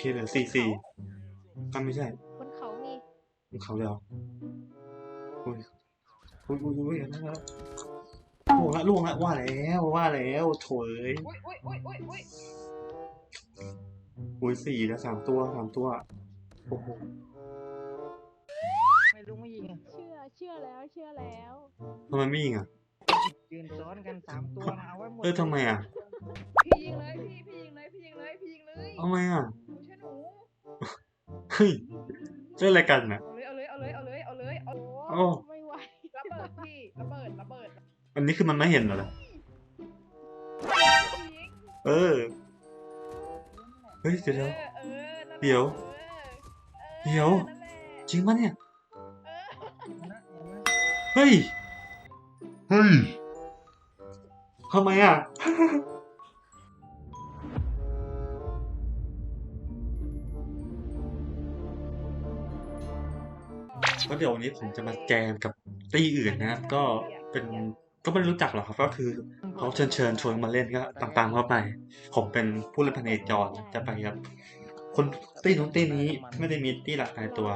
เคเหลือสี่สี่ก็ไม่ใช่บนเขามีมันเขาเดียวอุ้ยอุ้ยอุ้ยอุ้ยอันนั่นแล้วล่วงละล่วงละว่าแล้วว่าแล้วโถยอุ้ยอุ้ยอุ้ยอุ้ยอุ้ยอุ้ยสี่แล้วสามตัวสามตัวโอ้โหไม่รู้ไม่ยิงอะเชื่อเชื่อแล้วเชื่อแล้วทำไมไม่ยิงอะยืนซ้อนกันสามตัวนะเอาไว้หมดเออทำไมอะพี่ยิงเลยพี่พี่ยิงเลยพี่ยิงเลยพี่ยิงเลยทำไมอะหนูช่วยหนู เฮ้ยเล่นอะไรกันนะเอาเลยเอาเลยเอาเลยเอาเลยเอาเลยเอาโอ้ไม่ไหวระเบิดพี่ระเบิดระเบิดอันนี้คือมันไม่เห็นเหรอยิงเออเฮ้ยเดี๋ยวเอเดี๋ยวเดี๋ยวเดี๋ยวจริงปะเนี่ยเฮ้ยเฮ้ยทำไมอะ ก็เดี๋ยววันนี้ผมจะมาแจมกับตีอื่นนะครับ ก็เป็นก็ไม่รู้จักหรอกครับ ก็คือเขาเชิญเชิญชวนมาเล่นก็ต่างๆเข้าไป ผมเป็นผู้เล่นพันเอกจรจะไปครับ คนตีนู้นตีนี้ไม่ได้มีตีหลากหลายตัว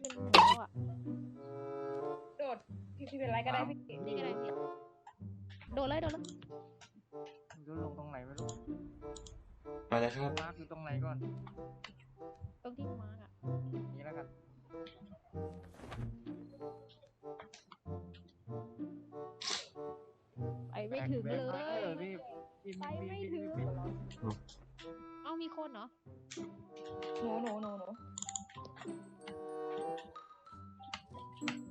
เป็นหมูอะโดดพี่พี่เป็นไรก็ได้พี่นี่ไงเนี่ยโดนเลยโดนเลยไม่รู้ลงตรงไหนไม่รู้ไปเลยครับมาร์คอยู่ตรงไหนก่อนตรงที่มาร์กอะนี่แล้วกัน ถึงเลแบกยออรีบรีบไปรีบไม่รีบถึงรีบเอ้ามีคนเหรอ หนูหนูหนูหนู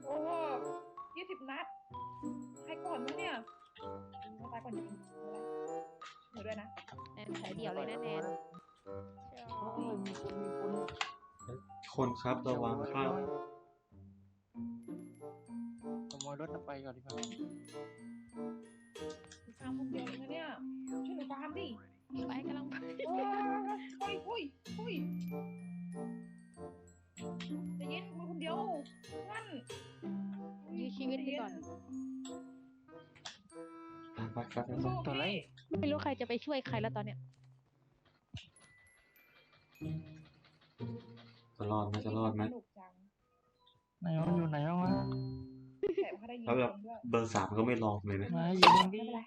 โอ้โหยี่สิบนัด ใครก่อนมั้งเนี่ยเขาตายก่อนจริงหนูด้วยนะแนนสายเดี่ยวเลยนะแนนโอ้ยมีคนมีคนคนครับระวังครับขโมยรถไปก่อนดีกว่า ฟาร์มคนเดียวเองนะเนี่ย ช่วยหนูฟาร์มดิไปกำลังไปโอ้ยโอ้ยโอ้ยโอ้ยใจะเย็นมือคนเดียวนั่นยื้อชีวิตไปก่อน ไปครับสู้ตัวไรไม่รู้ใครจะไปช่วยใครแล้วตอนเนี้ยจะรอดไหมจะรอดไหมสนุกจังไหนมันอยู่ไหนบ้างวะแต่เขาได้ยินแล้วแบบด้วยเบอร์สามก็ไม่ลองเลยนะ มายิงดิ ไม่เป็นไร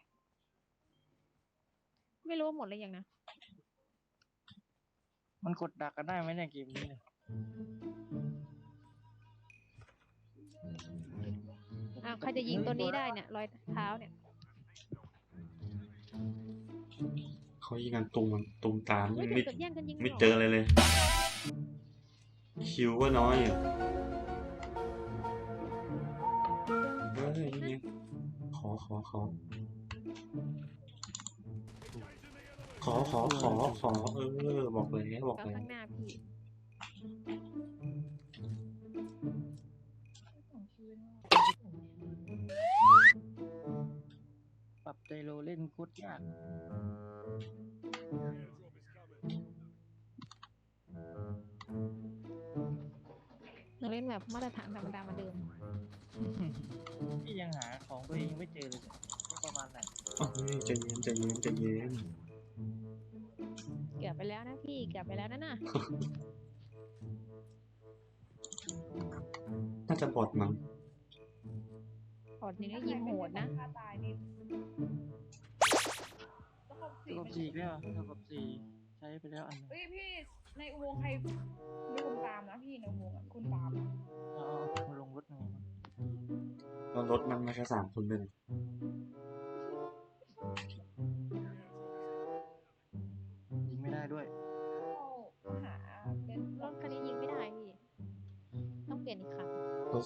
ไม่รู้ว่าหมดเลยยังนะ มันกดดักกันได้ไหมเนี่ยเกมนี้เนี่ยอ้าวใครจะยิงตัวนี้ได้เนี่ย รอยเท้าเนี่ย เขายิงกันตุงมันตุงตามเฮ้ยไม่เกิดแย่งกันยิงไม่หรเจออะไรเลย คิวก็น้อยอยู่เฮ้ยนี่ไงขอขอขอ ขอขอขอขอเออ บอกแล้วบอกก็แล้วข้างหน้าพี่ของชีวิตปรับใจโลเล่นโคตรยากเราเล่นแบบมาตรฐานธรรมดาเหมาเดิมพี่ยังหาของตัวเองไม่เจอเลยเนี่ยประมาณไหนอ้าวเฮ้ยใจเย็นใจเย็นใจเย็น เกือบไปแล้วนะน่ะน่าจะบอดมั้งอดนี้ก็ยิงโหดนะฆ่าตายนี่แล้วเขาตัวกับไม่สี่แล้วตัวกับสี่ใช้ไปแล้วอันหนึงเฮ้ยพี่ในอุโมงค์ใครมีคนตามนะพี่ในอุโมงค์อะคนตามอะเอาเอามาลงรถหนึ่งแล้วรถมันมาแค่สามคนเลย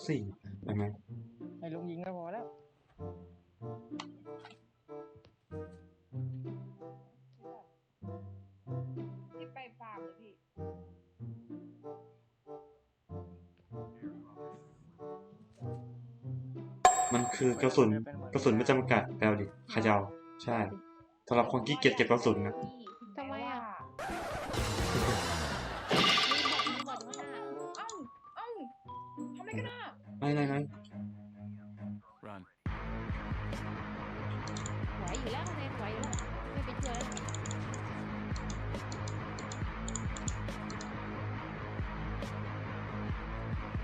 สี่ยังไงให้ลุงยิงก็พอแล้ว ที่ไปฟาร์มเลยพี่ มันคือกระสุนกระสุนไม่จำกัดแปลดิเขยาวใช่สำหรับคนขี้เกียจเก็บกระสุนนะท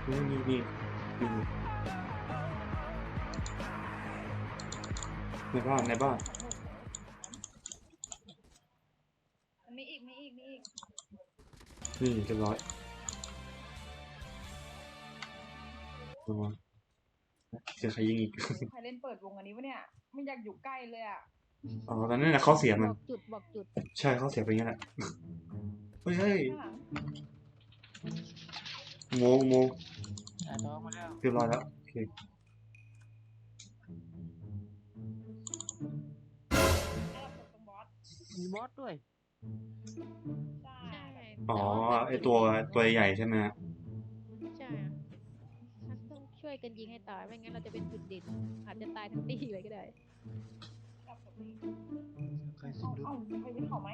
นี่นี่นี่นี่ในบ้านในบ้านมันมีอีกมีอีกมีอีกนี่เรียบร้อยระวังเสียงใครยิงอีกใครเล่นเปิดวงอันนี้วะเนี่ยไม่อยากอยู่ใกล้เลยอะอ๋อตอนนั้นน่ะข้อเสียบมันอกจุดบอกจุดใช่ข้อเสียเป็นอย่างนั้นแหละเฮ้ยเฮ้ยข้างหลังโมงโม งอ่าท้องมาแล้วเรียบร้อยแล้วโอเคแล้วเรากดตรงบอสมีบอสด้วยใช่ใช่อ๋อแต่ว่าไอตัวตัวใหญ่ใช่ไหมฮะใช่อะฉันต้องช่วยกันยิงให้ตายไม่งั้นเราจะเป็นจุดเด่นอาจจะตายทั้งตีเลยก็ได้จับตรงนี้ใครเอ้าสิรู้เอ้าใครเป็นเขาไหม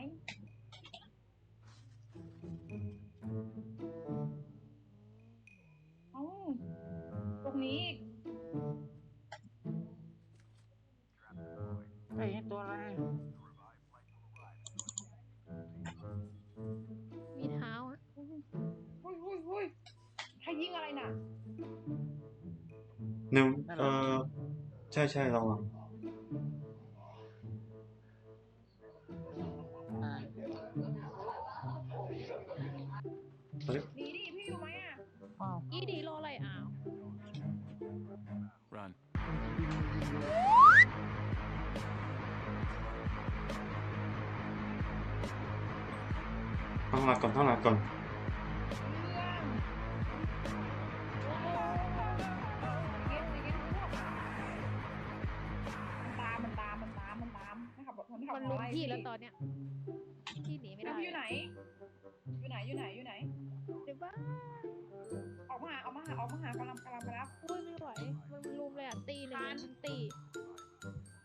ตัวอะไร มีเท้าอะหุ้ยหุ้ยหุ้ยใครยิงอะไรน่ะ หนึ่งเออใช่ใช่ระวังอ่า หลักก่อนตั้งหลักก่อนเรื่องโอ้โหเย็นเย็นพวกมันตามมันตามมันตามมันตามมันขับรถมันขับมันรลุถมไล่พี่แล้วตอนเนี้ยพี่หนีไม่ได้พี่อยู่ไหน อยู่ไหนอยู่ไหนอยู่ไหน เดี๋ยวบ้าออกมาหาออกมาหาออกมาหากำลังกำลังไปรับอุ้ยไม่ไหวมันลุมเลยอะตีหนึ่งเลยทั้งตี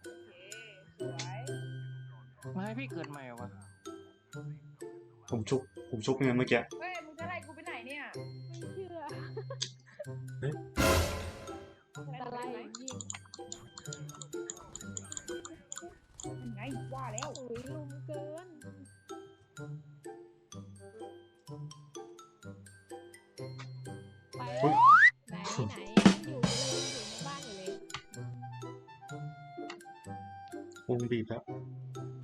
โอเคสวย มาให้พี่เกิดใหม่เหรอวะผมชุบ ผมชุบยังไงเมื่อกี้เฮ้ยมึงจะไล่กูไปไหนเนี่ยไม่เชื่อไล่ตะกูไลไปไหนยิงยังไงว่าแล้วอุ้ยลุมเกินไปแล้วไหนไหนอยู่เลยอยู่ในบ้านอยู่เลยวงบีบแล้ว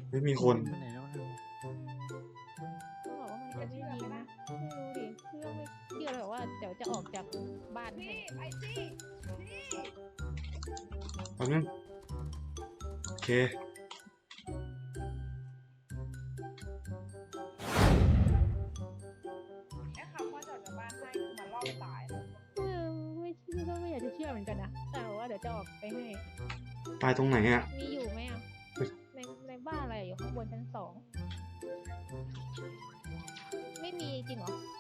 ไม่มีคนไปไหน จะออกจากบ้านให้พี่ไปสิพี่แป๊บนึงโอเค แค่คำว่าจอดจากบ้านให้คือมันล่อตายนะเออไม่เชื่อก็ไม่อยากจะเชื่อเหมือนกันนะแต่ว่าเดี๋ยวจะออกไปให้ ตายตรงไหนอะ มีอยู่ไหมอะในในบ้านอะไรอยู่ข้างบนชั้นสอง ไม่มีจริงเหรอเอาใส่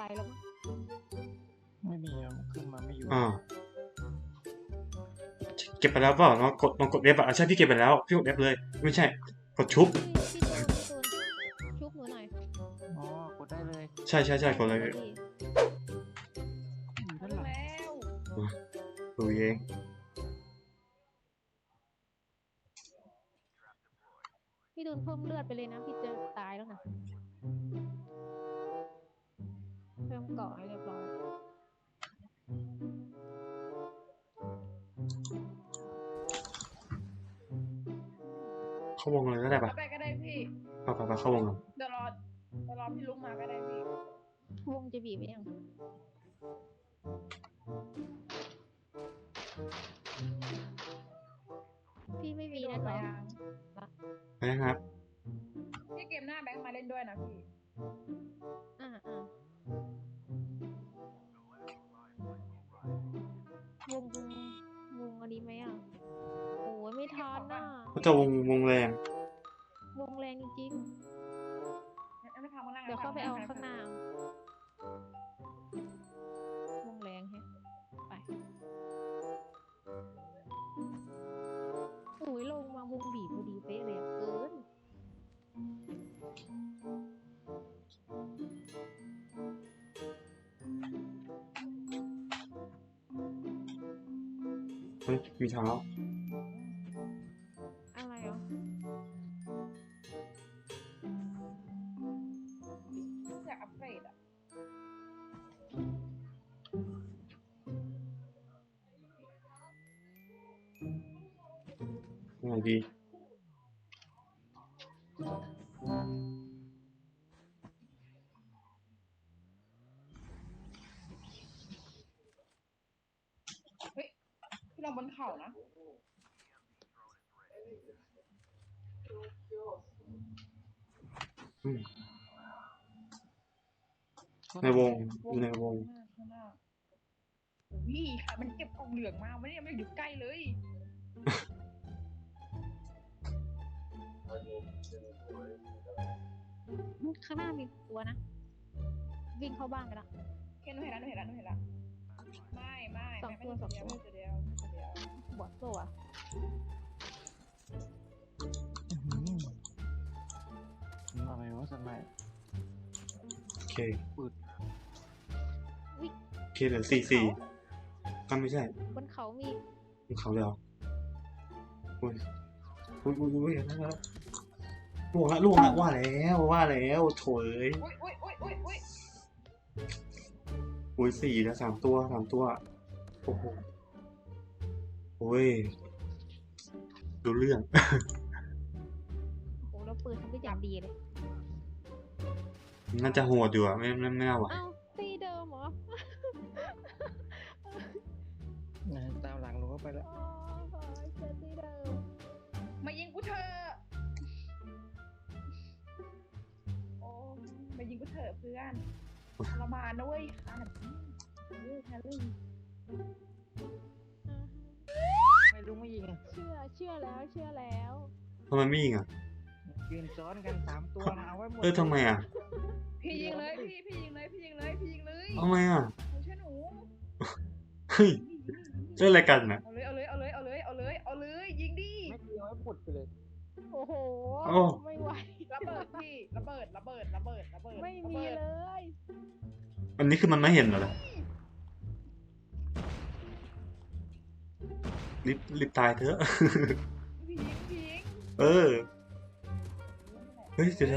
ไปแล้วมั้งไม่มีอะมันขึ้นมาไม่อยู่ อ่าเก็บไปแล้วเปล่าลองกดลองกดเอฟอะอะใช่พี่เก็บไปแล้วพี่กดเอฟเลย ไม่ใช่ กดชุบพี่พี่ตูนพี่ตูนชุบหนูหน่อยอ๋อ กดได้เลยใช่ใช่ใช่กดเลยพี่อยู่ด้านรู้หลังแล้วดูเองพี่ตูนเพิ่มเลือดไปเลยนะพี่จะตายแล้วนะ เพิ่มเกาะให้เรียบร้อยเข้าวงเลยก็ได้ปะเอาไปก็ได้พี่ไปไปไปเข้าวงกันเดี๋ยวรอเดี๋ยวรอพี่ลุกมาก็ได้พี่ วงจะบีบไหมยังพี่ไม่มีพี่โดนะนไปจ๊ะยังไปนะครับ พี่เกมหน้าแบงค์มาเล่นด้วยนะพี่ อ่าอ่า ม่ทันน่ะก็จะวงวงแรง วงแรงจริงงั้นไม่ทำข้างล่างๆ เดี๋ยวเข้าไปเอาข้างหน้าวงแรงแฮะไปโอ้ยลงมาวงบีบพอดีเป๊ะเลยอะเกิน เฮ้ยมีเท้า ที่เราบนเขานะ อืม ในวงอยู่ในวง ข้างหน้านี่ค่ะมันเก็บกล่องเหลืองมาไม่ได้ยังไม่ได้อยู่ใกล้เลย ข้างหน้ามีตัวนะ วิ่งเข้าบ้านไปละ เห็นหนูเห็นแล้วหนูเห็นแล้วหนูเห็นแล้วไม่ไม่สองไม่ตัวไม่สองเดียวตัวไม่เดียวไม่เดียว บอสโซ่อะอะไรวะสมัยโอเคปืดโอเคเหลือสี่สี่ก็ไม่ใช่บนเขามีภูเขาเลยเหรออุ้ยอุ้ยอุ้ยอุ้ยนั่นแล้วล่วงละล่วงละว่าแล้วว่าแล้วโถยอุ้ยอุ้ยอุ้ยอุ้ยอุ้ยอุ้ยสี่แล้วสามตัวสามตัวโอ้โห โอ้ยดูเรื่อง โอ้แล้วปืนทำได้อย่างดีเลย น่าจะโหดอยู่อะไม่ไม่ไม่น่าไหวเอ้าตีเดิมเหรอนะตามหลังลงเข้าไปแล้ว อ๋อขอเจอตีเดิม มายิงกูเถอะโอ้มายิงกูเถอะเพื่อนทรมานนะเว้ยขาดเออแฮร์รี่ ชื่อเชื่อแล้วเชื่อแล้วทำไมไม่ยิงอะ ยืนซ้อนกันสามตัวนะเอาไว้หมดเออทำไมอะพี่ยิงเลยพี่พี่ยิงเลยพี่ยิงเลยพี่ยิงเลยทำไมอะ หนูช่วยหนูเฮ้ยเล่นอะไรกันน่ะเอาเลยเอาเลยเอาเลยเอาเลยเอาเลยเอาเลยยิงดิไม่เดียวให้ปุดไปเลย โอ้โหโอ้ไม่ไหวระเบิดพี่ระเบิดระเบิดระเบิดระเบิดไม่ระมีบิดเลย อันนี้คือมันไม่เห็นเหรอ รีบรีบตายเถอะพี่ยิงพี่ยิงเออ เฮ้ยเดี๋ยว เอ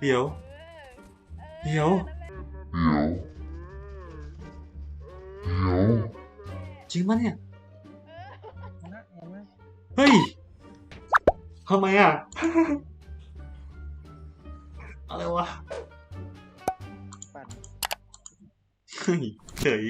เดี๋ยวอเออนั่นแหละเดี๋ยวออนั่นแหละจริงปะเนี่ยเออนะเห็นไหมเฮ้ยทำไมอะ อะไรวะ ปั่น เฮ้ยเฉย